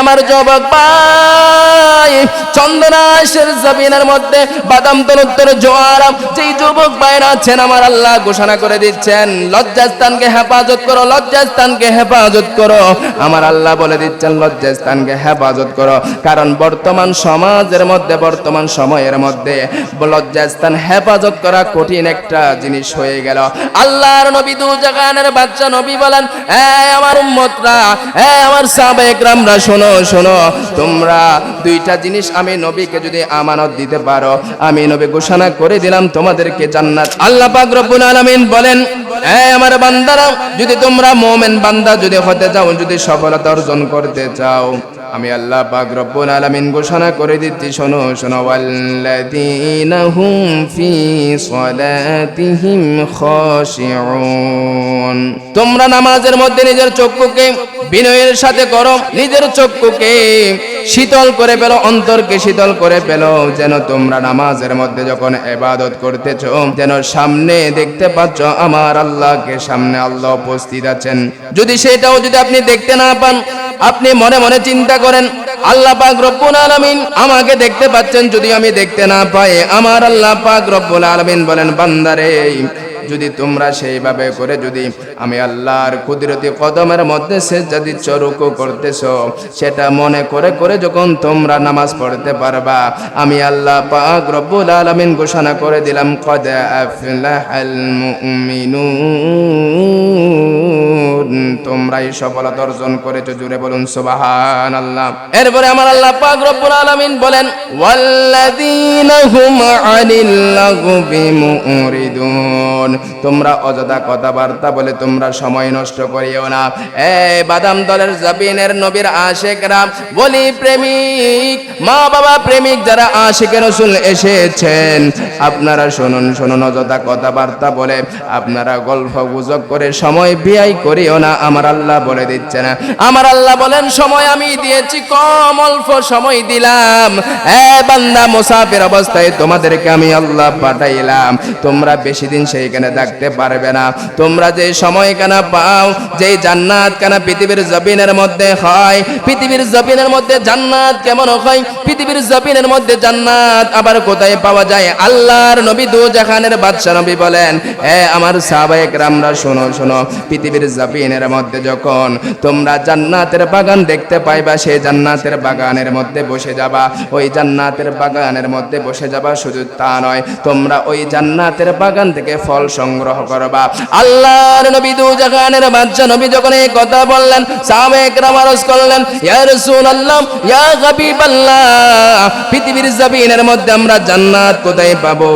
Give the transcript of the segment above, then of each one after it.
আমার যুবক ভাই চন্দনাশের জমিনের মধ্যে বাদাম তনুত্তর জোয়ার যেই যুবক আছেন, আমার আল্লাহ ঘোষণা করে দিচ্ছেন, লজ্জাস্থানকে হেফাজত করো, লজ্জাস্থানকে হেফাজত করো। আমার আল্লাহ বলে দিচ্ছেন, লজ্জাস্থানকে হেফাজত করো। কারণ বর্তমান সমাজের মধ্যে, বর্তমান সময়ের মধ্যে লজ্জাস্থান হেফাজত করা কঠিন একটা জিনিস হয়ে গেল। আল্লাহর নবী দু জাগানের বাচ্চা নবী বলেন, এই আমার উম্মতরা, এই আমার সাবেকরামরা শোনো শোনো, তোমরা দুইটা জিনিস আমি নবীকে যদি আমানত দিতে পারো, আমি নবী ঘোষণা করে দিলাম তোমাদেরকে জান্নাত। আল্লাহ পাক রব্বুল আলামিন বলেন, এই আমার বান্দারা, যদি তোমরা মুমিন বান্দা যদি হতে চাও যদি সফলতা অর্জন করতে চাও, আমি আল্লাহ পাক রব্বুল আলামিন ঘোষণা করে দিচ্ছি, শোনো শোনো, ওয়াল্লাযীনা হুম ফি সালাতিহিম খাশিউন। তোমরা নামাজের মধ্যে নিজের চক্ষুকে বিনয়ের সাথে করো নিজের চক্ষুকে শীতল করে পেল, অন্তরকে শীতল করে পেল। যেন তোমরা নামাজের মধ্যে যখন এবাদত করতেছ, যেন সামনে দেখতে পাচ্ছ আমার আল্লাহকে সামনে আল্লাহ উপস্থিত আছেন। যদি সেটাও যদি আপনি দেখতে না পান, আপনি মনে মনে চিন্তা করেন, আল্লাহ পাক রব্বুল আলামিন আমাকে দেখতে পাচ্ছেন, যদি আমি দেখতে না পাই, আমার আল্লাহ পাক রব্বুল আলামিন বলেন, বান্দারে যদি তোমরা সেইভাবে করে যদি আমি আল্লাহর কুদরতি কদমের মধ্যে শেষ যদি রুকু করতেছ, সেটা মনে করে করে যখন তোমরা নামাজ পড়তে পারবা, আমি আল্লাহ পাক রব্বুল আলমিন ঘোষণা করে দিলাম, কদে আফলাহাল মুমিনুন। তোমরাই সফলতা অর্জন করেছ, জুড়ে বলুন সুবাহান আল্লাহ এরপরে আমার আল্লাহ পাক রব্বুল আলামিন বলেন, ওয়াল্লাযীনা হুম আনিল লাগবি মুরিদুন তোমরা অযথা কথাবার্তা বলে তোমরা সময় নষ্ট করিও না। এই বাদাম দলের জাবিনের নবীর আশেকরা বলি প্রেমিক মা বাবা প্রেমিক যারা আশেকে রসুল এসেছেন, আপনারা শুনুন শুনুন, অযথা কথাবার্তা বলে আপনারা গল্প গুজব করে সময় বিয়াই করিও না, আমার আল্লাহ বলে দিচ্ছে না। আমার আল্লাহ বলেন, সময় আমি দিয়েছি, কম অল্প সময় দিলাম। এ বান্দা, মুসাফির অবস্থায় তোমাদেরকে আমি আল্লাহ পাঠাইলাম। তোমরা বেশি দিন সেইখানে থাকতে পারবে না। তোমরা যে সময় কেনা পাও, যেই জান্নাত কেনা পৃথিবীর জবিনের মধ্যে হয়, পৃথিবীর জবিনের মধ্যে জান্নাত কেমন হয়? পৃথিবীর জবিনের মধ্যে জান্নাত আবার কোথায় পাওয়া যায়? আল্লাহর নবী দু জাহানের বাদশা নবী বলেন, এ আমার সাহাবায়ে রামরা শোনো শোনো, পৃথিবীর জবিনের মধ্যে যখন তোমরা জান্নাতের বাগান দেখতে পাইবা, সেই জান্নাতের বাগানের মধ্যে বসে যাবা। ওই জান্নাতের বাগানের মধ্যে বসে যাবা শুধু তা নয়। তোমরা ওই জান্নাতের বাগান থেকে ফল সংগ্রহ করবা। আল্লাহর নবী দু জাহানের বাদশা নবী যখন এই কথা বললেন সাহাবায়ে রাম আরজ করলেন, ইয়া রাসূলুল্লাহ, ইয়া হাবিবাল্লাহ, পৃথিবীর জমিনের মধ্যে আমরা জান্নাত কোথায় পাবো?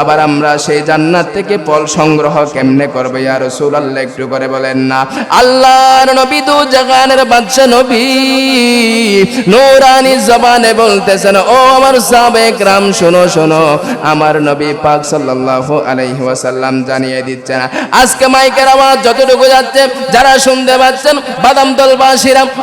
আবার আমরা সেই জান্নাত থেকে ফল সংগ্রহ কেমনে করব? ইয়া রাসূলুল্লাহ, একটু করে বলেন না। আল্লাহর নবী দু জাহানের বাদশা নবী। জবানে বলতেছেন, ও আমার শোনো শোনো, আমার নবী পাক ওয়াসাল্লাম জানিয়ে আজকে মাইকের আওয়াজ যতটুকু যাচ্ছে, যারা শুনতে পাচ্ছেন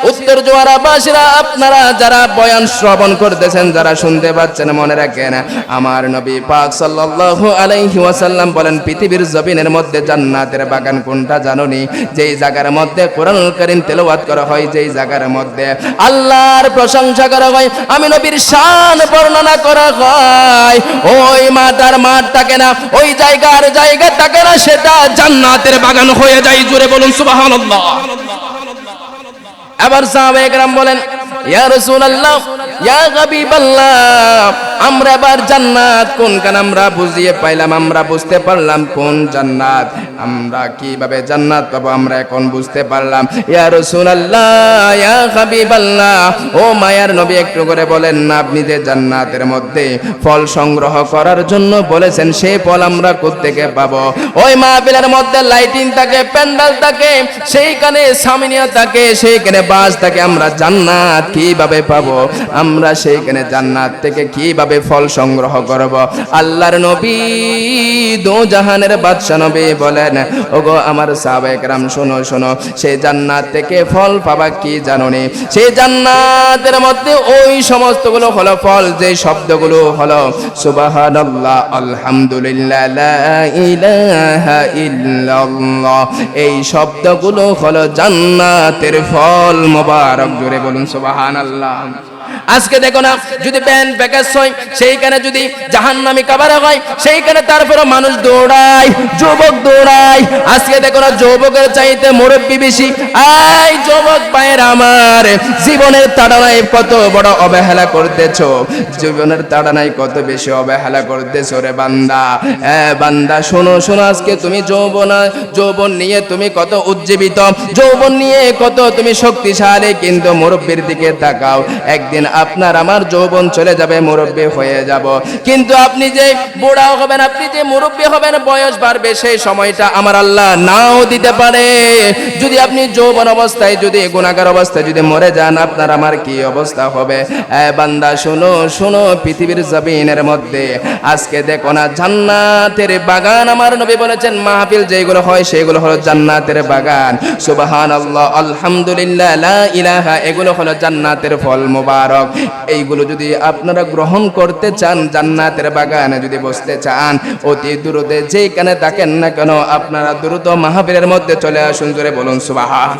উত্তর জোয়ারাবাসীরা আপনারা যারা বয়ান শ্রবণ করতেছেন, যারা শুনতে পাচ্ছেন, মনে রাখেন, আমার নবী পাক সাল্লাল্লাহু আলাইহি ওয়াসাল্লাম বলেন, পৃথিবীর জমিনের মধ্যে জান্নাতের বাগান কোনটা জানোনি? যেই জায়গার মধ্যে কোরআনুল কারীম তেলাওয়াত করা হয় যেই জায়গার মধ্যে আল্লাহর প্রশংসা করা হয় আমি নবীর শান বর্ণনা করা হয় ওই মাতার মাঠ থাকে না ওই জায়গার জায়গা থাকে না সেটা জান্নাতের বাগান হয়ে যায় জুড়ে বলুন সুবহানাল্লাহ এবার সাহাবায়ে کرام বলেন ইয়া রাসূলুল্লাহ ইয়া হাবিবাল্লাহ আমরা এবার জান্নাত, কোনখান আমরা বুঝিয়ে পাইলাম, আমরা বুঝতে পারলাম কোন জান্নাত। আমরা কীভাবে জান্নাত পাবো, আমরা এখন বুঝতে পারলাম। ইয়া রাসূলুল্লাহ ও মায়ার নবী, একটু করে বলেন না আপনি যে জান্নাতের মধ্যে ফল সংগ্রহ করার জন্য বলেছেন সেই ফল আমরা কোত্থেকে পাবো? ওই মাহফিলের মধ্যে লাইটিং থাকে, প্যান্ডেল থাকে, সেইখানে সামিনিয়া থাকে, সেইখানে বাস থাকে, আমরা জান্নাত কীভাবে পাবো? আমরা সেইখানে জান্নাত থেকে কীভাবে ভাবে ফল সংগ্রহ করব। আল্লাহর নবী দো জাহানের বাদশাহ নবী বলেন, ওগো আমার সাবেকরাম শোনো শোনো, সে জান্নাত থেকে ফল পাবা কি জানো নি সেই জান্নাতের মধ্যে ওই সমস্তগুলো হলো ফল, যে শব্দগুলো হলো, সুবাহানাল্লাহ, আলহামদুলিল্লাহ, লা ইলাহা ইল্লাল্লাহ। এই শব্দগুলো হলো জান্নাতের ফল, মোবারক জোরে বলুন, সুবাহানাল্লাহ। আজকে দেখো না, যদি ব্যান প্যাকেজ হয়, সেইখানে যদি জাহান্নামি কাবারা হয়, সেইখানে তারপরে মানুষ দৌড়ায়, যুবক দৌড়ায়। আজকে দেখো না, যুবকের চাইতে মুরব্বী বেশি। আই যুবক ভাইয়ের আমার, জীবনের তাড়ানায় কত বড় অবহেলা করতেছো? জীবনের তাড়ানায় কত বেশি অবহেলা করতেছো রে বান্দা? বান্দা, শোনো শোনো, আজকে তুমি যৌবন যৌবন নিয়ে তুমি কত উজ্জীবিত, যৌবন নিয়ে কত তুমি শক্তিশালী, কিন্তু মুরব্বীর দিকে তাকাও। একদিন আপনার আমার যৌবন চলে যাবে, মুরব্বী হয়ে যাব। কিন্তু আপনি যে বুড়া হবেন, আপনি যে মুরব্বী হবেন, বয়স বাড়বে, সেই সময়টা আমার আল্লাহ নাও দিতে পারে। যদি আপনি যৌবন অবস্থায়, যদি গুণাগার অবস্থায়, যদি মরে যান, আপনার আমার কি অবস্থা হবে? বান্দা, শোনো শোনো, পৃথিবীর জমিনের মধ্যে। আজকে দেখো না, জান্নাতের বাগান আমার নবী বলেছেন, মাহফিল যেগুলো হয়, সেগুলো হলো জান্নাতের বাগান। সুবাহান আল্লাহ আলহামদুলিল্লাহ ইলাহা, এগুলো হলো জান্নাতের ফল মোবারক। এইগুলো যদি আপনারা গ্রহণ করতে চান, জান্নাতের বাগানে যদি বসতে চান, অতি দ্রুতে যেখানে থাকেন না কেন, আপনারা দ্রুত মাহফিলের মধ্যে চলে আসুন, জোরে বলুন, সুবাহান।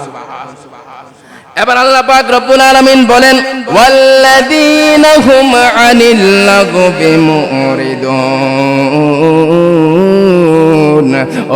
এবার আল্লাহ পাক রব্বুল আলামিন বলেন, ওয়াল্লাযীনা হুম আনিল লাগবি মুরিদুন।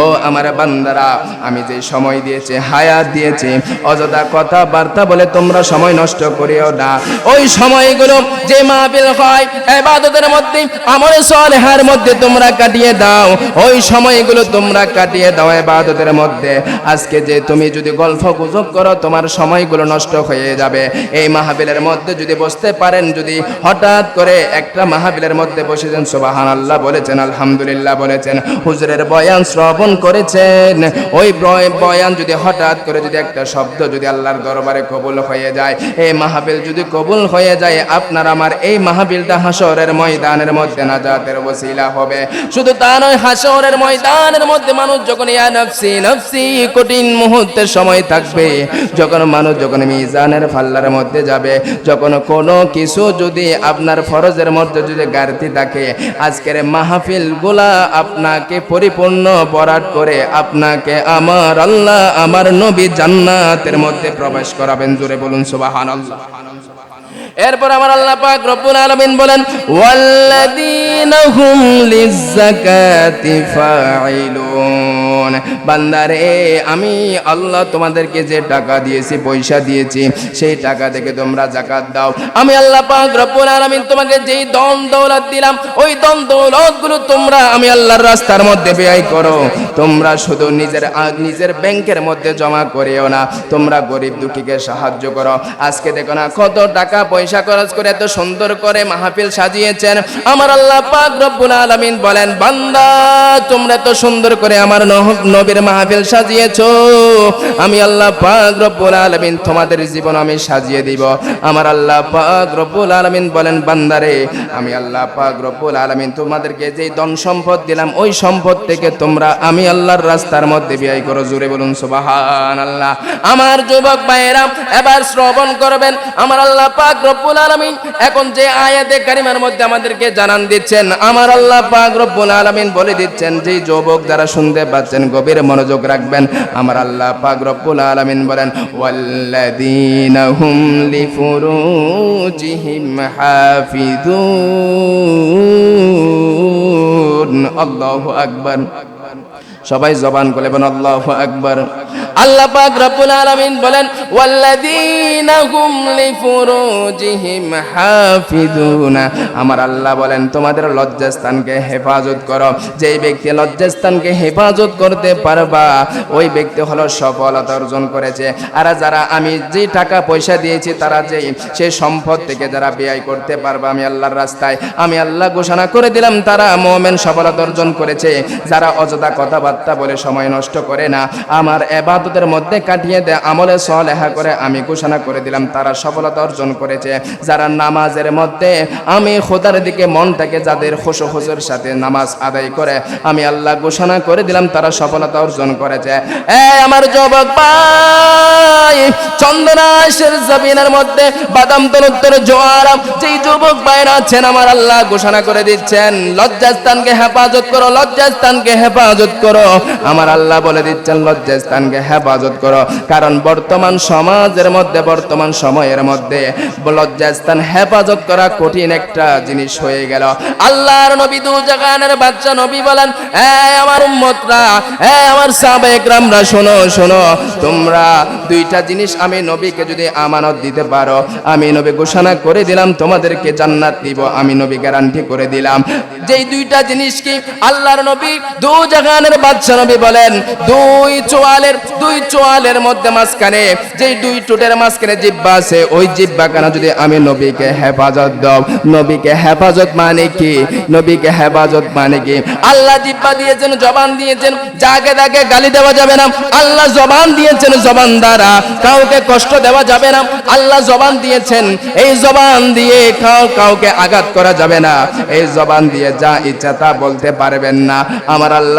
ও আমার বান্দারা, আমি যে সময় দিয়েছি, হায়াত দিয়েছি, অযথা কথাবার্তা বলে তোমরা সময় নষ্ট করিও না। ওই সময়গুলো যে মাহফিল হয়, ইবাদতের মধ্যে, আমলে সলেহার মধ্যে তোমরা কাটিয়ে দাও। ওই সময়গুলো তোমরা কাটিয়ে দাও ইবাদতের মধ্যে। আজকে যে তুমি যদি গল্প গুজব করো, তোমার সময়গুলো নষ্ট হয়ে যাবে। এই মাহফিলের মধ্যে যদি বসতে পারেন, যদি হঠাৎ করে একটা মাহফিলের মধ্যে বসেছেন সুবাহান আল্লাহ বলেছেন, আলহামদুলিল্লাহ বলেছেন। হুজুরের বয়ান শ্রবণ করেছেন। ওই বয়- বয়ান যদি হঠাৎ করে যদি একটা শব্দ যদি আল্লাহর দরবারে কবুল হয়ে যায় এই মাহফিল যদি কবুল হয়ে যায়, আপনার আমার এই মাহফিলটা হাসরের ময়দানের মধ্যে নাজাতের ওসিলা হবে। শুধু তা নয় হাসরের ময়দানের মধ্যে মানুষ যখন ইয়া নফসি নফসি, কঠিন মুহূর্তের সময় থাকবে, যখন মানুষ যখন মিজানের ফাল্লার মধ্যে যাবে, যখন কোনো কিছু যদি আপনার ফরজের মধ্যে যদি গাড়তি থাকে, আজকের মাহফিলগুলা আপনাকে পরিপূর্ণ বরাট করে আপনাকে আমার আল্লাহ, আমার নবী জান্নাতের মধ্যে প্রবেশ করাবেন। জুড়ে বলুন, সুবহানাল্লাহ। এরপর আমার আল্লাহ পাক রব্বুল আলামিন বলেন ওয়াল্লাযীনা ফাইলুন বান্দারে, আমি আল্লাহ তোমাদেরকে যে টাকা দিয়েছি, পয়সা দিয়েছি, সেই টাকা থেকে তোমরা যাকাত দাও। আমি আল্লাহ পাক তোমাকে যেই দন দৌলত দিলাম, ওই দন দৌলতগুলো তোমরা আমি আল্লাহর রাস্তার মধ্যে ব্যয় করো। তোমরা শুধু নিজের নিজের ব্যাংকের মধ্যে জমা করিও না, তোমরা গরিব দুঃখীকে সাহায্য করো। আজকে দেখো না কত টাকা পয়সা খরচ করে এত সুন্দর করে মাহফিল সাজিয়েছেন। আমার আল্লাহ পাক রব্বুল আলামিন বলেন, বান্দা, তোমরা তো সুন্দর করে আমার নবীর মাহফিল সাজিয়েছো। আমি আল্লাহ পাক রব্বুল তোমাদের জীবন আমি সাজিয়ে দিব। আমার আল্লাহ পাক রব্বুল বলেন বান্দারে আমি আল্লাহ পাক রব্বুল তোমাদেরকে যেই সম্পদ দিলাম, ওই সম্পদ থেকে তোমরা আমি আল্লাহর রাস্তার মধ্যে ব্যয় করো। জুড়ে বলুন আমার যুবক এবার শ্রবণ করবেন। আমার আল্লাহ পাক রব্বুল আলামিন এখন যে আয়াতে কারিমার মধ্যে আমাদেরকে জানান দিচ্ছেন। আমার আল্লাহ পাক রব্বুল আলামিন বলে দিচ্ছেন যে যুবক যারা শুনতে পাচ্ছেন, গভীর মনোযোগ রাখবেন। আমার আল্লাহ পাক রব্বুল আলামিন বলেন, ওয়াল্লাযীনা হুম লিফুরুজিহিম হাফিজুন। আল্লাহু আকবার। সবাই জবান করে বলেন, আল্লাহু আকবার। আল্লাহ পাক রব্বুল আলামিন বলেন, ওয়াল্লাযীনা হুম লিফুরুজিহিম হাফিজুনা আমার আল্লাহ বলেন, তোমাদের লজ্জাস্থানকে হেফাজত করো। যেই ব্যক্তি লজ্জাস্থানকে হেফাজত করতে পারবা, ওই ব্যক্তি হলো সফলতা অর্জন করেছে। আর যারা আমি যে টাকা পয়সা দিয়েছি, তারা যে সেই সম্পদ থেকে যারা ব্যয় করতে পারবে, আমি আল্লাহর রাস্তায়, আমি আল্লাহ ঘোষণা করে দিলাম, তারা মোমেন সফলতা অর্জন করেছে। যারা অযথা কথাবার্তা বলে সময় নষ্ট করে না, আমার এবাদতের মধ্যে কাটিয়ে দেয়, আমলে সলেহা করে আমি ঘোষণা করে করে দিলাম, তারা সফলতা অর্জন করেছে। যারা নামাজের মধ্যে, আমি খোদার দিকে মনটাকে যাদের খুশো খুশোর সাথে নামাজ আদায় করে, আমি আল্লাহ ঘোষণা করে দিলাম, তারা সফলতা অর্জন করেছে। এ আমার যুবক ভাই চন্দনাশের জমিনের মধ্যে বাদাম তরুত্তর জোয়ার যেই যুবক ভাইরা আছেন, আমার আল্লাহ ঘোষণা করে দিচ্ছেন, লজ্জাস্থানকে হেফাজত করো, লজ্জাস্থানকে হেফাজত করো। আমার আল্লাহ বলে দিচ্ছেন, লজ্জাস্থানকে হেফাজত করো। কারণ বর্তমান সমাজের মধ্যে বর্তমান সময়ের মধ্যে লজ্জাস্থান হেফাজত করা কঠিন একটা জিনিস হয়ে গেল। আল্লাহর নবী দু জাগানের বাচ্চা নবী বলেন এই আমার উম্মতরা এই আমার সাবেকরামরা, শোনো শোনো, তোমরা দুইটা জিনিস আমি নবীকে যদি আমানত দিতে পারো, আমি নবী ঘোষণা করে দিলাম, তোমাদেরকে জান্নাত দিব, আমি নবী গ্যারান্টি করে দিলাম। যেই দুইটা জিনিস কি আল্লাহর নবী দু জাগানের বাচ্চা নবী বলেন, দুই চোয়ালের দুই চোয়ালের মধ্যে মাঝখানে, যেই দুই টুটের মাঝখানে জিব্বা আছে, ওই জিব্বা কেন যদি আমি নবীকে হেফাজত দাও? নবীকে হেফাজত মানে কি? নবীকে হেফাজত মানে কি? আল্লাহ জিব্বা দিয়েছেন, জবান দিয়েছেন, যাকে তাকে গালি দেওয়া যাবে না। আল্লাহ জবান দিয়েছেন, জবান দ্বারা কাউকে কষ্ট দেওয়া যাবে না। আল্লাহ জবান দিয়েছেন, এই জবান দিয়ে কাউ কাউকে আঘাত করা যাবে না। এই জবান দিয়ে যা ইচ্ছা তা বলতে পারবেন না। আমার আল্লাহ